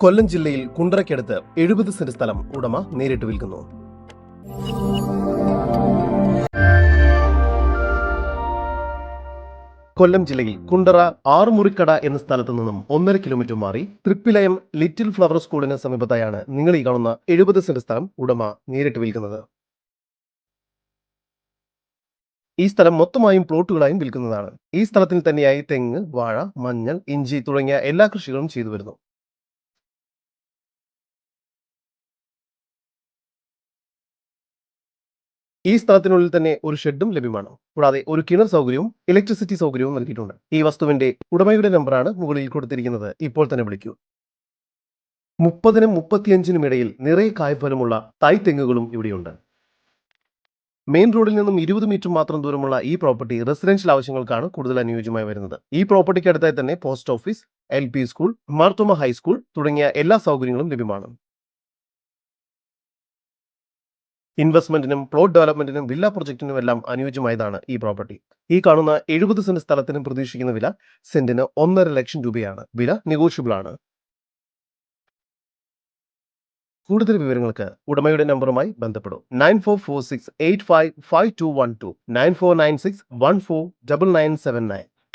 കൊല്ലം ജില്ലയിൽ കുണ്ടറയ്ക്കടുത്ത് എഴുപത് സെന്റ് സ്ഥലം ഉടമ നേരിട്ട് വിൽക്കുന്നു. കൊല്ലം ജില്ലയിൽ കുണ്ടറ ആറുമുറിക്കട എന്ന സ്ഥലത്തു നിന്നും ഒന്നര കിലോമീറ്റർ മാറി തൃപ്പിലയം ലിറ്റിൽ ഫ്ലവർ സ്കൂളിന് സമീപത്തായാണ് നിങ്ങൾ ഈ കാണുന്ന എഴുപത് സെന്റ് സ്ഥലം ഉടമ നേരിട്ട് വിൽക്കുന്നത്. ഈ സ്ഥലം മൊത്തമായും പ്ലോട്ടുകളായും വിൽക്കുന്നതാണ്. ഈ സ്ഥലത്തിൽ തന്നെയായി തെങ്ങ് വാഴ മഞ്ഞൾ ഇഞ്ചി തുടങ്ങിയ എല്ലാ കൃഷികളും ചെയ്തു വരുന്നു. ഈ സ്ഥലത്തിനുള്ളിൽ തന്നെ ഒരു ഷെഡും ലഭ്യമാണ്. കൂടാതെ ഒരു കിണർ സൗകര്യവും ഇലക്ട്രിസിറ്റി സൗകര്യവും നൽകിയിട്ടുണ്ട്. ഈ വസ്തുവിന്റെ ഉടമയുടെ നമ്പറാണ് മുകളിൽ കൊടുത്തിരിക്കുന്നത്. ഇപ്പോൾ തന്നെ വിളിക്കൂ. മുപ്പതിനും മുപ്പത്തിയഞ്ചിനും ഇടയിൽ നിറയെ കായ്ഫലമുള്ള തായ് തെങ്ങുകളും ഇവിടെയുണ്ട്. മെയിൻ റോഡിൽ നിന്നും ഇരുപത് മീറ്റർ മാത്രം ദൂരമുള്ള ഈ പ്രോപ്പർട്ടി റെസിഡൻഷ്യൽ ആവശ്യങ്ങൾക്കാണ് കൂടുതൽ അനുയോജ്യമായി വരുന്നത്. ഈ പ്രോപ്പർട്ടിക്ക് അടുത്തായി തന്നെ post office L school Marthoma high school തുടങ്ങിയ എല്ലാ സൗകര്യങ്ങളും ലഭ്യമാണ്. ഇൻവെസ്റ്റ്മെന്റിനും പ്ലോട്ട് ഡെവലപ്മെന്റിനും വില്ല പ്രൊജക്ടിനും എല്ലാം അനുയോജ്യമായതാണ് ഈ പ്രോപ്പർട്ടി ഈ കാണുന്ന എഴുപത് സെന്റ് സ്ഥലത്തിനും പ്രതീക്ഷിക്കുന്ന വില സെന്റിന് ഒന്നര ലക്ഷം രൂപയാണ്. വില നെഗോഷ്യബിൾ ആണ്. കൂടുതൽ വിവരങ്ങൾക്ക് ഉടമയുടെ നമ്പറുമായി ബന്ധപ്പെടും. Nine four four six eight five five two one two nine four nine six one four double nine seven nine